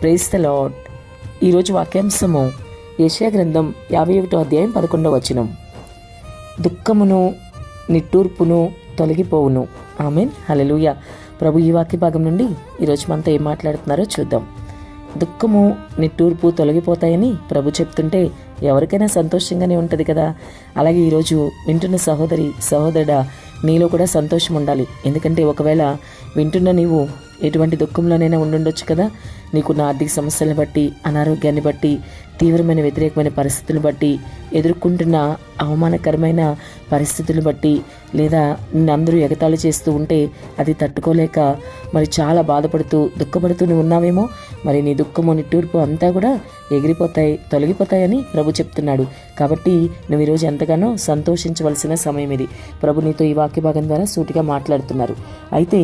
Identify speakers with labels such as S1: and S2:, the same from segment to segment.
S1: Praise the lord ఈరోజు వాక్యాంశము Asia గ్రంథం యాభై ఒకటో అధ్యాయం పదకొండవ వచనం. దుఃఖమును నిట్టూర్పును తొలగిపోవును. ఆమెన్. హలలుయ ప్రభు ఈ వాక్య భాగం నుండి ఈరోజు మనతో ఏం మాట్లాడుతున్నారో చూద్దాం. దుఃఖము నిట్టూర్పు తొలగిపోతాయని ప్రభు చెప్తుంటే ఎవరికైనా సంతోషంగానే ఉంటుంది కదా? అలాగే ఈరోజు వింటున్న సహోదరి సహోదరుడా నీలో కూడా సంతోషం ఉండాలి. ఎందుకంటే ఒకవేళ వింటున్న నీవు ఎటువంటి దుఃఖంలోనైనా ఉండుండొచ్చు కదా. నీకున్న ఆర్థిక సమస్యలను బట్టి అనారోగ్యాన్ని బట్టి తీవ్రమైన వ్యతిరేకమైన పరిస్థితులు బట్టి ఎదుర్కొంటున్న అవమానకరమైన పరిస్థితులు బట్టి లేదా నిన్ను అందరూ ఎగతాళి చేస్తూ ఉంటే అది తట్టుకోలేక మరి చాలా బాధపడుతూ దుఃఖపడుతూ నువ్వు ఉన్నావేమో. మరి నీ దుఃఖము నిట్టూర్పు అంతా కూడా ఎగిరిపోతాయి తొలగిపోతాయని ప్రభు చెప్తున్నాడు. కాబట్టి నువ్వు ఈరోజు ఎంతగానో సంతోషించవలసిన సమయం ఇది. ప్రభు నీతో ఈ వాక్య భాగం ద్వారా సూటిగా మాట్లాడుతున్నారు. అయితే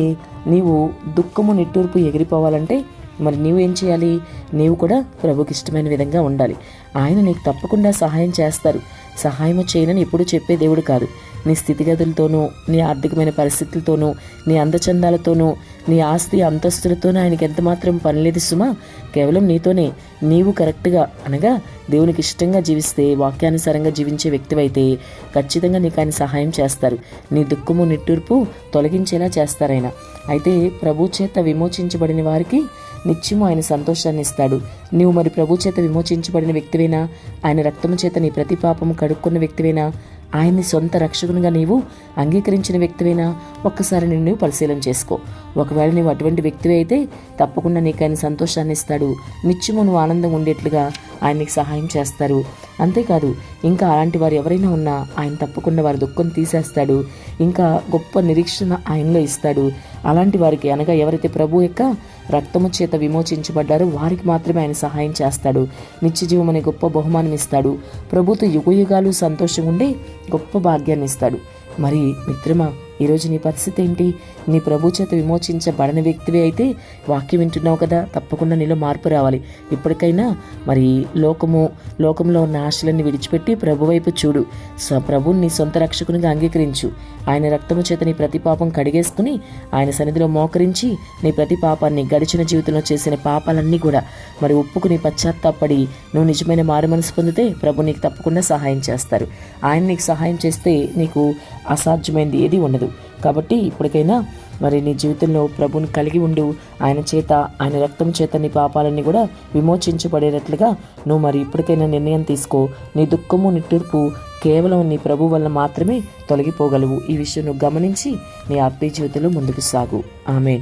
S1: నీవు దుఃఖము నిట్టూర్పు ఎగిరిపోవాలంటే మరి నీవు ఏం చేయాలి? నీవు కూడా ప్రభుకి ఇష్టమైన విధంగా ఉండాలి. ఆయన నీకు తప్పకుండా సహాయం చేస్తారు. సహాయం చేయనని ఎప్పుడూ చెప్పే దేవుడు కాదు. నీ స్థితిగతులతోనూ నీ ఆర్థికమైన పరిస్థితులతోనూ నీ అందచందాలతోనూ నీ ఆస్తి అంతస్తులతోనూ ఆయనకి ఎంత మాత్రం పనిలేదు సుమా. కేవలం నీతోనే. నీవు కరెక్ట్గా అనగా దేవునికి ఇష్టంగా జీవిస్తే వాక్యానుసారంగా జీవించే వ్యక్తివైతే ఖచ్చితంగా నీకు ఆయన సహాయం చేస్తారు. నీ దుఃఖము నిట్టూర్పు తొలగించేలా చేస్తారాయన. అయితే ప్రభు చేత విమోచించబడిన వారికి నిత్యము ఆయన సంతోషాన్ని ఇస్తాడు. నీవు మరి ప్రభు చేత విమోచించబడిన వ్యక్తివేనా? ఆయన రక్తము చేత నీ ప్రతి పాపము కడుక్కున్న వ్యక్తివేనా? ఆయన్ని సొంత రక్షకునిగా నీవు అంగీకరించిన వ్యక్తివేనా? ఒక్కసారి నిన్ను నువ్వు పరిశీలన చేసుకో. ఒకవేళ నీవు అటువంటి వ్యక్తివి అయితే తప్పకుండా నీకు ఆయన సంతోషాన్ని ఇస్తాడు. నిత్యము నువ్వు ఆనందం ఉండేట్లుగా ఆయన సహాయం చేస్తారు. అంతేకాదు ఇంకా అలాంటి వారు ఎవరైనా ఉన్నా ఆయన తప్పకుండా వారి దుఃఖం తీసేస్తాడు. ఇంకా గొప్ప నిరీక్షణ ఆయనలో ఇస్తాడు. అలాంటి వారికి అనగా ఎవరైతే ప్రభు యొక్క రక్తము చేత విమోచించబడ్డారో వారికి మాత్రమే ఆయన సహాయం చేస్తాడు. నిత్యజీవం అనే గొప్ప బహుమానం ఇస్తాడు. ప్రభుతో యుగయుగాలు సంతోషంగా ఉండే గొప్ప భాగ్యాన్ని ఇస్తాడు. మరి మిత్రమా ఈరోజు నీ పరిస్థితి ఏంటి? నీ ప్రభు చేత విమోచించబడని వ్యక్తివి అయితే వాక్యం వింటున్నావు కదా? తప్పకుండా నీలో మార్పు రావాలి. ఇప్పటికైనా మరి లోకము లోకంలో ఉన్న ఆశలన్నీ విడిచిపెట్టి ప్రభు వైపు చూడు. స ప్రభుని నీ సొంత రక్షకునిగా అంగీకరించు. ఆయన రక్తము చేత నీ ప్రతి పాపం కడిగేసుకుని ఆయన సన్నిధిలో మోకరించి నీ ప్రతి పాపాన్ని గడిచిన జీవితంలో చేసిన పాపాలన్నీ కూడా మరి ఒప్పుకుని పశ్చాత్తాపడి నువ్వు నిజమైన మారు మనసు పొందితే ప్రభు నీకు తప్పకుండా సహాయం చేస్తారు. ఆయన నీకు సహాయం చేస్తే నీకు అసాధ్యమైనది ఏది ఉండదు. కాబట్టి ఇప్పటికైనా మరి నీ జీవితంలో ప్రభుని కలిగి ఉండు. ఆయన చేత ఆయన రక్తం చేత నీ పాపాలన్నీ కూడా విమోచించబడేటట్లుగా నువ్వు మరి ఇప్పటికైనా నిర్ణయం తీసుకో. నీ దుఃఖము నిట్టూర్పు కేవలం నీ ప్రభు వల్ల మాత్రమే తొలగిపోగలవు. ఈ విషయం నువ్వు గమనించి నీ ఆత్మీయ జీవితంలో ముందుకు సాగు. ఆమెన్.